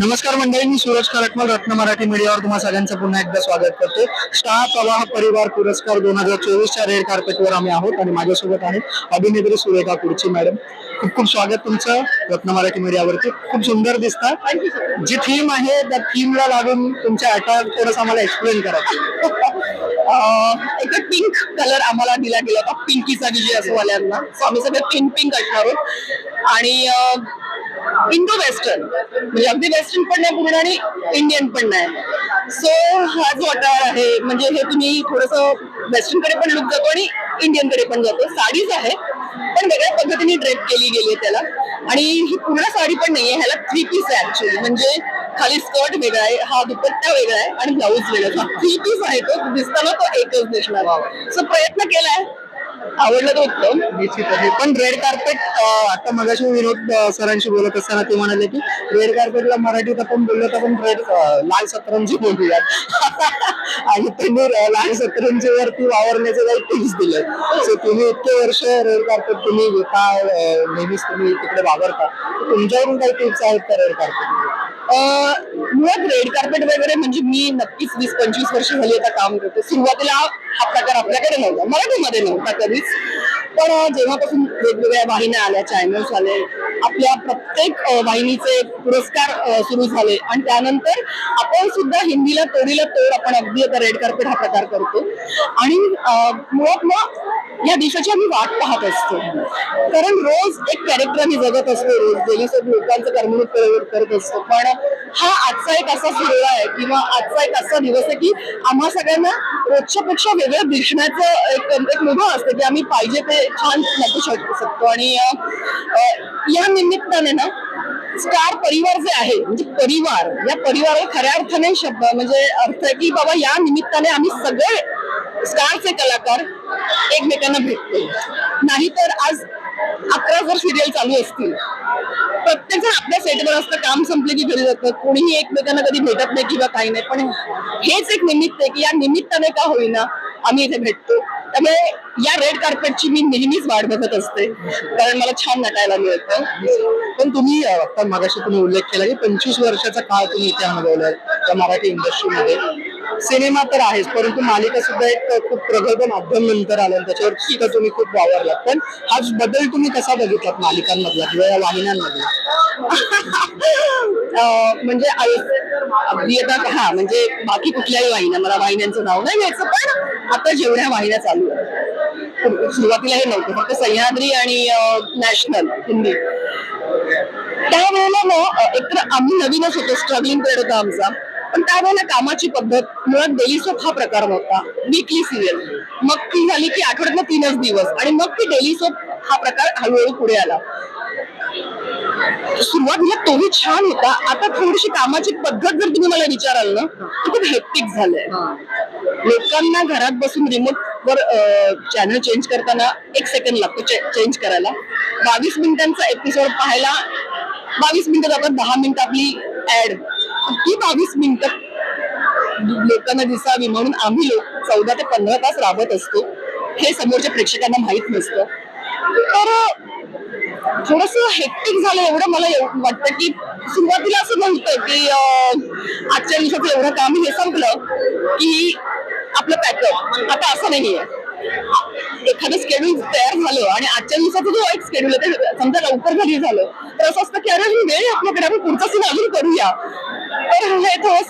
नमस्कार मंडळी मी सूरज खरटमल रत्न मराठी मीडियावर तुम्हा सगळ्यांचं पुन्हा एकदा स्वागत करतो. स्टार प्रवाह परिवार पुरस्कार दोन हजार चोवीसच्या रेड कार्पेटवर आम्ही आहोत आणि माझ्यासोबत आहे अभिनेत्री सुरेखा कुडची मॅडम. खूप खूप स्वागत तुमचं रत्न मराठी मीडियावरती खूप सुंदर दिसतात. जी थीम आहे त्या थीमला लागून तुमच्या अटॅक थोडंसं आम्हाला एक्सप्लेन करायचं एक पिंक कलर आम्हाला दिला गेला होता पिंकीचा विजय असं वाल्यांना. सो आम्ही सगळे पिंक पिंक असणार आहोत. आणि इंडो वेस्टर्न. म्हणजे अगदी वेस्टर्न पण नाही पूर्ण आणि इंडियन पण नाही. सो हा जो अटार आहे म्हणजे हे तुम्ही थोडस वेस्टर्नकडे पण लुक जातो आणि इंडियनकडे पण जातो. साडीच आहे पण वेगळ्या पद्धतीने ड्रेप केली गेली आहे त्याला. आणि ही पूर्ण साडी पण नाहीये ह्याला थ्री पीस आहे ऍक्च्युली म्हणजे खाली स्कर्ट वेगळा आहे हा दुपट्टा वेगळा आहे आणि ब्लाऊज वेगळा थ्री पीस आहे तो दिसताना तो एकच दिसणार. सो प्रयत्न केलाय. आवडलं तर उत्तम. पण रेड कार्पेट आता मगाशी विनोद सरांशी बोलत असताना ते म्हणाले की रेड कार्पेटला मराठीत आपण बोललो तर आपण रेड लाल सतरंजी बोलूयात. आणि त्यांनी लाल सतरंजी वरती वावरण्याचे काही टिप्स दिले सो तुम्ही इतके वर्ष रेड कार्पेट तुम्ही घेता नेहमीच तुम्ही तिकडे वावरता. तुमच्याकडून तुमच्यावरून काही टिप्स आहेत का रेड कार्पेट मुळात रेड कार्पेट वगैरे म्हणजे मी नक्कीच वीस पंचवीस वर्ष झाली आता काम करते. सुरुवातीला हा प्रकार आपल्याकडे नव्हता. मराठीमध्ये नव्हता कधीच. पण जेव्हापासून वेगवेगळ्या वाहिन्या आल्या चॅनल्स आले आपल्या प्रत्येक वाहिनीचे पुरस्कार सुरू झाले. आणि त्यानंतर आपण सुद्धा हिंदीला तोडीला तोड आपण अगदी आता रेड कार्पेट हा प्रकार करतो. आणि मुळात मग या दिवसाची आम्ही वाट पाहत असतो. कारण रोज एक कॅरेक्टर आम्ही जगत असतो रोज जेणेसोबत लोकांचं करमणूक करत- करत असतो. पण हा आजचा एक असा सोहळा आहे किंवा आजचा एक असा दिवस आहे की आम्हा सगळ्यांना रोजच्या पेक्षा वेगळं दिसण्याचं एक एक मुभा असतं की आम्ही पाहिजे ते छान नटू शकतो. आणि या निमित्ताने ना स्टार परिवार जे आहे म्हणजे परिवार या परिवाराला खऱ्या अर्थाने शब्द म्हणजे अर्थ आहे की बाबा या निमित्ताने आम्ही सगळे स्टारचे कलाकार एकमेकांना भेटतो नाहीतर आज अकरा जर सिरियल चालू असतील प्रत्येक जण आपल्या सेटवर असतं काम संपले की घरी जातं कोणीही एकमेकांना कधी भेटत नाही किंवा काही नाही. पण हेच एक निमित्त आहे की या निमित्ताने का होईना आम्ही इथे भेटतो. त्यामुळे या रेड कार्पेटची मी नेहमीच वाट बघत असते. कारण मला छान नटायला मिळतं. पण तुम्ही मागाशी आता तुम्ही उल्लेख केला की पंचवीस वर्षाचा काळ तुम्ही इथे अनुभवलाय त्या मराठी इंडस्ट्रीमध्ये सिनेमा तर आहेच परंतु मालिका सुद्धा एक खूप प्रगल्भ माध्यम नंतर आलं त्याच्यावर सुद्धा तुम्ही खूप वावरलात. पण हा बदल तुम्ही कसा बघितलात मालिकांमधला किंवा या वाहिन्यांमधला? म्हणजे अगदी आता हा म्हणजे बाकी कुठल्याही वाहिन्या मला वाहिन्यांचं नाव नाही घ्यायचं पण आता जेवढ्या वाहिन्या चालू आहेत सुरुवातीला हे नव्हतं फक्त सह्याद्री आणि नॅशनल हिंदी. त्यावेळेला ना एकतर आम्ही नवीनच होतो स्ट्रगलिंग पिरियड होता आमचा. पण त्यावेळेला कामाची पद्धत मुळात डेली सोप हा प्रकार नव्हता वीकली सिरियल मग ती झाली की आठवड्यातनं तीनच दिवस. आणि मग ती डेली सोप हा प्रकार हळूहळू पुढे आला. सुरुवातीला तोही छान होता. आता थोडीशी कामाची पद्धत जर तुम्ही मला विचाराल ना तर खूप हेक्टिक झालंय. लोकांना घरात बसून रिमोट वर चॅनल चेंज करताना एक सेकंड लागतो चेंज करायला. बावीस मिनिटांचा एपिसोड पाहायला बावीस मिनिटं जातात दहा मिनिटं आपली ऍड ती बावीस मिनिटं लोकांना दिसावी म्हणून आम्ही लोक चौदा ते पंधरा तास राबत असतो. हे समोरच्या प्रेक्षकांना माहीत नसतं. तर थोडस हेक्टिक झालं एवढं मला वाटतं की सुरुवातीला असं नव्हतं की आजच्या दिवसाचं एवढं काम हे संपलं की आपलं पॅकअप आता असं नाहीये. एखादं स्केड्यूल तयार झालं आणि आजच्या दिवसाचं जो एक स्केड्यूल आहे ते समजा लवकर घरी झालं तर असं असतं की अरे वेळ आपल्याकडे आपण पुढचा सीन अजून करूया. हे थोडस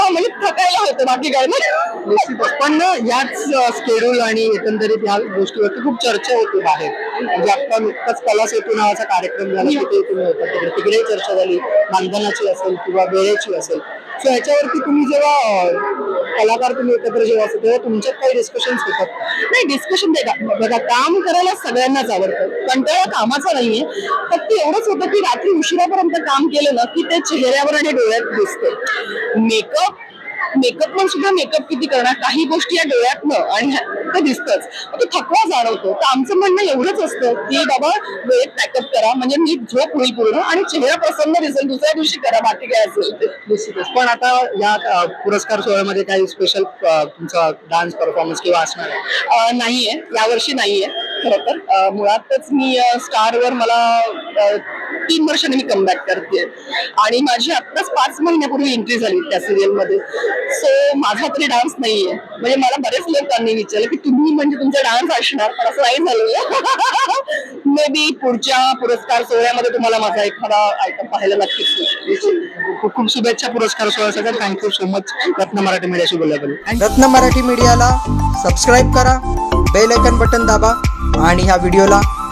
म्हणजे थकायला होतं बाकी काय नाही निश्चितच. पण याच स्केड्यूल आणि एकंदरीत या गोष्टीवरती खूप चर्चा होती बाहेर. म्हणजे आता नुकताच कला सेतू नावाचा कार्यक्रम झाला तिथे तुम्ही होता. तिकडे तिकडेही चर्चा झाली मानधनाची असेल किंवा वेळेची असेल. सो ह्याच्यावरती तुम्ही जेव्हा कलाकार तुम्ही एकत्र जेव्हा असतो तेव्हा तुमच्यात काही डिस्कशन्स होतात? नाही डिस्कशन बघा काम करायला सगळ्यांनाच आवडतं. कंटाळा कामाचा नाहीये. फक्त एवढंच होतं की रात्री उशिरापर्यंत काम केलं ना की ते चेहऱ्यावर आणि डोळ्यात दिसतं मेकअप मेकअप पण सुद्धा मेकअप किती करणार? काही गोष्टी या डोळ्यातनं आणि ह्या- ते दिसतच. तो थकवा जाणवतो. तर आमचं म्हणणं एवढंच असतं की बाबा वेळेत पॅकअप करा. म्हणजे नीट झोप होईल पूर्ण आणि चेहरा प्रसन्न दिसेल. दुसऱ्या दिवशी करा. बाकी काय असेल ते. निश्चितच पण आता या पुरस्कार सोहळ्यामध्ये काही स्पेशल तुमचा डान्स परफॉर्मन्स किंवा असणार नाहीये. यावर्षी नाहीये. खरं तर मुळातच मी स्टार वर मला तीन वर्षाने मी कमबॅक करते आणि माझी आत्ताच पाच महिन्यापूर्वी एंट्री झाली त्या सिरियलमध्ये. सो माझा तरी डान्स नाहीये. म्हणजे मला बरेच लोकांनी विचारलं की तुम्ही म्हणजे तुमचा डान्स असणार पण असं नाही झालेलं. मे बी पुढच्या पुरस्कार सोहळ्यामध्ये तुम्हाला माझा एखादा आयटम पाहायला नक्कीच खूप खूप शुभेच्छा पुरस्कार सोहळ्यासाठी. थँक्यू सो मच रत्न मराठी मीडियाशी बोलल्याबद्दल रत्न मराठी मीडियाला सबस्क्राईब करा बेल आयकन बटन दाबा आणि ह्या व्हिडिओला